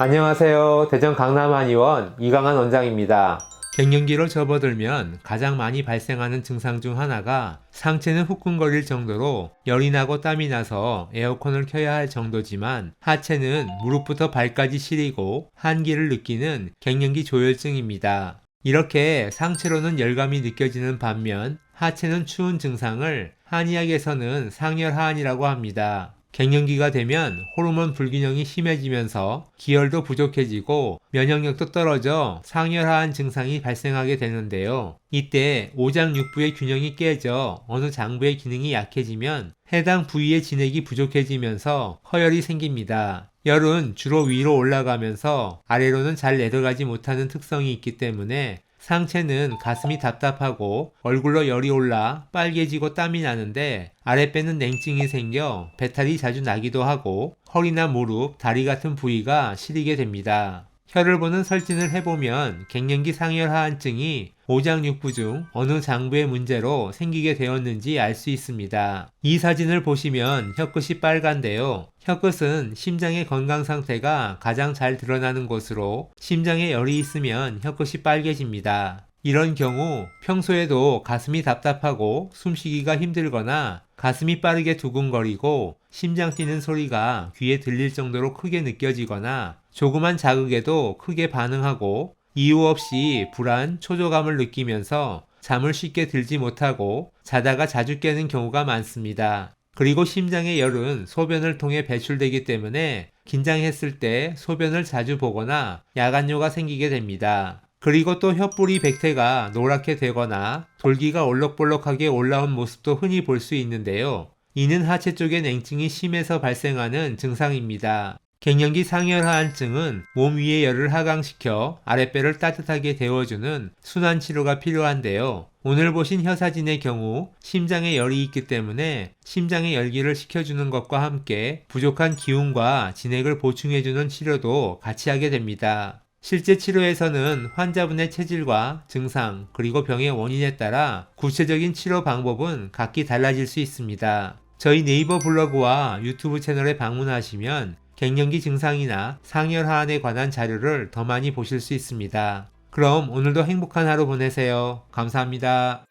안녕하세요. 대전 강남한의원 이강한 원장입니다. 갱년기로 접어들면 가장 많이 발생하는 증상 중 하나가 상체는 후끈거릴 정도로 열이 나고 땀이 나서 에어컨을 켜야 할 정도지만 하체는 무릎부터 발까지 시리고 한기를 느끼는 갱년기 조혈증입니다. 이렇게 상체로는 열감이 느껴지는 반면 하체는 추운 증상을 한의학에서는 상열하한이라고 합니다. 갱년기가 되면 호르몬 불균형이 심해지면서 기혈도 부족해지고 면역력도 떨어져 상열하한 증상이 발생하게 되는데요. 이때 오장육부의 균형이 깨져 어느 장부의 기능이 약해지면 해당 부위의 진액이 부족해지면서 허열이 생깁니다. 열은 주로 위로 올라가면서 아래로는 잘 내려가지 못하는 특성이 있기 때문에 상체는 가슴이 답답하고 얼굴로 열이 올라 빨개지고 땀이 나는데 아랫배는 냉증이 생겨 배탈이 자주 나기도 하고 허리나 무릎, 다리 같은 부위가 시리게 됩니다. 혀를 보는 설진을 해보면 갱년기 상열 하한증이 오장육부 중 어느 장부의 문제로 생기게 되었는지 알 수 있습니다. 이 사진을 보시면 혀끝이 빨간데요. 혀끝은 심장의 건강 상태가 가장 잘 드러나는 곳으로 심장에 열이 있으면 혀끝이 빨개집니다. 이런 경우 평소에도 가슴이 답답하고 숨쉬기가 힘들거나 가슴이 빠르게 두근거리고 심장 뛰는 소리가 귀에 들릴 정도로 크게 느껴지거나 조그만 자극에도 크게 반응하고 이유 없이 불안, 초조감을 느끼면서 잠을 쉽게 들지 못하고 자다가 자주 깨는 경우가 많습니다. 그리고 심장의 열은 소변을 통해 배출되기 때문에 긴장했을 때 소변을 자주 보거나 야간뇨가 생기게 됩니다. 그리고 또 혀뿌리 백태가 노랗게 되거나 돌기가 올록볼록하게 올라온 모습도 흔히 볼 수 있는데요. 이는 하체 쪽의 냉증이 심해서 발생하는 증상입니다. 갱년기 상열하한증은 몸 위의 열을 하강시켜 아랫배를 따뜻하게 데워주는 순환 치료가 필요한데요. 오늘 보신 혀 사진의 경우 심장에 열이 있기 때문에 심장의 열기를 식혀주는 것과 함께 부족한 기운과 진액을 보충해주는 치료도 같이 하게 됩니다. 실제 치료에서는 환자분의 체질과 증상 그리고 병의 원인에 따라 구체적인 치료 방법은 각기 달라질 수 있습니다. 저희 네이버 블로그와 유튜브 채널에 방문하시면 갱년기 증상이나 상열하한에 관한 자료를 더 많이 보실 수 있습니다. 그럼 오늘도 행복한 하루 보내세요. 감사합니다.